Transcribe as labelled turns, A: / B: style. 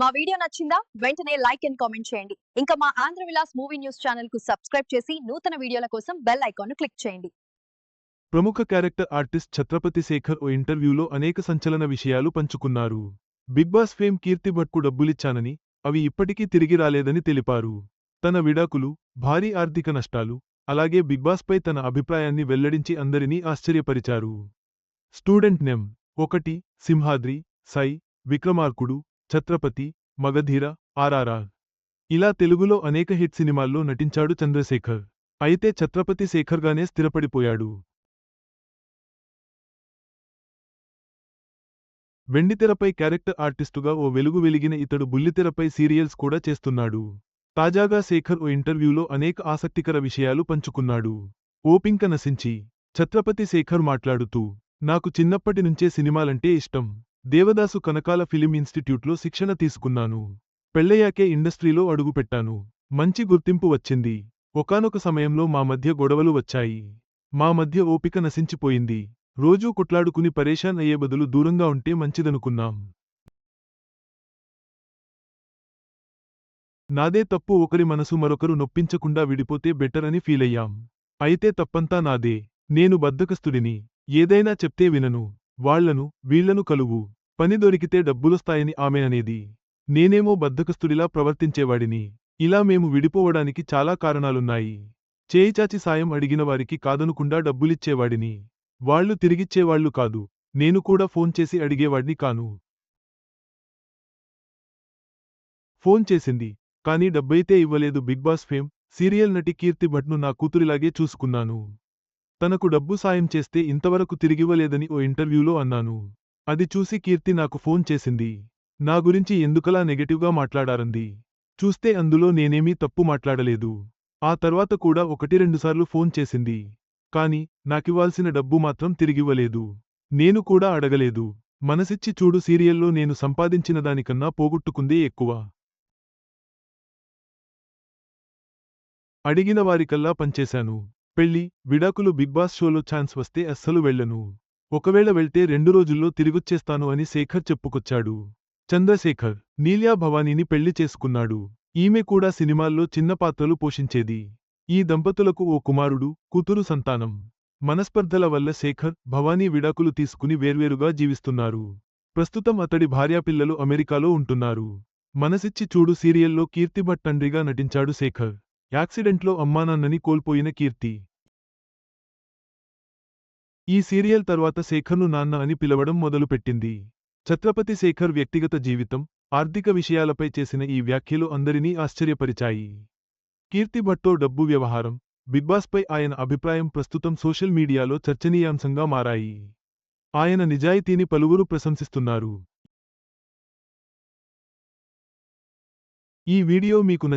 A: మా వీడియో నచ్చిందా? వెంటనే లైక్ అండ్ కామెంట్ చేయండి. ఇంకా మా ఆంధ్ర విలాస్ మూవీ న్యూస్ ఛానల్కు సబ్స్క్రైబ్ చేసి నూతన వీడియోల కోసం బెల్ ఐకాన్ను క్లిక్ చేయండి.
B: ప్రముఖ క్యారెక్టర్ ఆర్టిస్ట్ ఛత్రపతి శేఖర్ ఓ ఇంటర్వ్యూలో అనేక సంచలన విషయాలు పంచుకున్నారు. బిగ్ బాస్ ఫేమ్ కీర్తి భట్కు డబ్బులిచ్చానని అవి ఇప్పటికీ తిరిగి రాలేదని తెలిపారు. తన విడాకులు భారీ ఆర్థిక నష్టాలు అలాగే బిగ్ బాస్పై తన అభిప్రాయాన్ని వెల్లడించి అందరినీ ఆశ్చర్యపరిచారు. స్టూడెంట్ నెం ఒకటి సింహాద్రి సై విక్రమార్కుడు ఛత్రపతి మగధీర ఆర్ఆర్ఆర్. ఇలా తెలుగులో అనేక హిట్ సినిమాల్లో నటించాడు చంద్రశేఖర్. అయితే ఛత్రపతి శేఖర్గానే స్థిరపడిపోయాడు. వెండితెరపై క్యారెక్టర్ ఆర్టిస్టుగా ఓ వెలుగు వెలిగిన ఇతడు బుల్లితెరపై సీరియల్స్ కూడా చేస్తున్నాడు. తాజాగా శేఖర్ ఓ ఇంటర్వ్యూలో అనేక ఆసక్తికర విషయాలు పంచుకున్నాడు. ఓపింక నశించి ఛత్రపతి శేఖర్ మాట్లాడుతూ నాకు చిన్నప్పటి నుంచే సినిమాలంటే ఇష్టం. దేవదాసు కనకాల ఫిలిం ఇన్స్టిట్యూట్లో శిక్షణ తీసుకున్నాను. పెళ్ళయ్యాకే ఇండస్ట్రీలో అడుగుపెట్టాను. మంచి గుర్తింపు వచ్చింది. ఒకానొక సమయంలో మా మధ్య గొడవలు వచ్చాయి. మా మధ్య ఓపిక నశించిపోయింది. రోజూ కొట్లాడుకుని పరేషాన్ అయ్యే బదులు దూరంగా ఉంటే మంచిదనుకున్నాం. నాదే తప్పు ఒకరి మనసు మరొకరు నొప్పించకుండా విడిపోతే బెటర్ అని ఫీలయ్యాం. అయితే తప్పంతా నాదే. నేను బద్ధకస్తుడిని. ఏదైనా చెప్తే వినను. వాళ్ళను వీళ్ళను కలువు. పని దొరికితే డబ్బులొస్తాయని ఆమె అనేది. నేనేమో బద్ధకస్తుడిలా ప్రవర్తించేవాడిని. ఇలా మేము విడిపోవడానికి చాలా కారణాలున్నాయి. చేయిచాచి సాయం అడిగిన వారికి కాదనుకుండా డబ్బులిచ్చేవాడిని. వాళ్ళు తిరిగిచ్చేవాళ్ళు కాదు. నేను కూడా ఫోన్ చేసి అడిగేవాడ్ని కాను. ఫోన్ చేసింది. కానీ డబ్బైతే ఇవ్వలేదు బిగ్ బాస్ ఫేమ్ సీరియల్ నటి కీర్తి భట్ను నా కూతురిలాగే చూసుకున్నాను. తనకు డబ్బు సాయం చేస్తే ఇంతవరకు తిరిగివ్వలేదని ఓ ఇంటర్వ్యూలో అన్నాను. అది చూసి కీర్తి నాకు ఫోన్ చేసింది. నా గురించి ఎందుకలా నెగటివ్గా మాట్లాడారంది? చూస్తే అందులో నేనేమీ తప్పు మాట్లాడలేదు. ఆ తర్వాత కూడా ఒకటి రెండుసార్లు ఫోన్ చేసింది. కాని నాకివ్వాల్సిన డబ్బు మాత్రం తిరిగివ్వలేదు. నేను కూడా అడగలేదు. మనసిచ్చి చూడు సీరియల్లో నేను సంపాదించిన దానికన్నా పోగొట్టుకుందే ఎక్కువ. అడిగిన వారికల్లా పంచేశాను పెళ్ళి విడాకులు బిగ్ బాస్ షోలో ఛాన్స్ వస్తే అస్సలు వెళ్ళను. ఒకవేళ వెళ్తే రెండు రోజుల్లో తిరిగొచ్చేస్తాను అని శేఖర్ చెప్పుకొచ్చాడు. చంద్రశేఖర్ నీల్యా భవానీని పెళ్ళి చేసుకున్నాడు. ఈమె కూడా సినిమాల్లో చిన్న పాత్రలు పోషించేది. ఈ దంపతులకు ఓ కుమారుడు కూతురు సంతానం. మనస్పర్ధల వల్ల శేఖర్ భవానీ విడాకులు తీసుకుని వేర్వేరుగా జీవిస్తున్నారు. ప్రస్తుతం అతడి భార్యాపిల్లలు అమెరికాలో ఉంటున్నారు. మనసిచ్చి చూడు సీరియల్లో కీర్తిభట్ తండ్రిగా నటించాడు శేఖర్. యాక్సిడెంట్లో అమ్మానాన్నని కోల్పోయిన కీర్తి. ఈ సీరియల్ తర్వాత శేఖర్ను నాన్న అని పిలవడం మొదలుపెట్టింది. ఛత్రపతి శేఖర్ వ్యక్తిగత జీవితం ఆర్థిక విషయాలపై చేసిన ఈ వ్యాఖ్యలు అందరినీ ఆశ్చర్యపరిచాయి. కీర్తి భట్టో డబ్బు వ్యవహారం బిగ్బాస్పై ఆయన అభిప్రాయం ప్రస్తుతం సోషల్ మీడియాలో చర్చనీయాంశంగా మారాయి. ఆయన నిజాయితీని పలువురు ప్రశంసిస్తున్నారు. ఈ వీడియో మీకు నచ్చి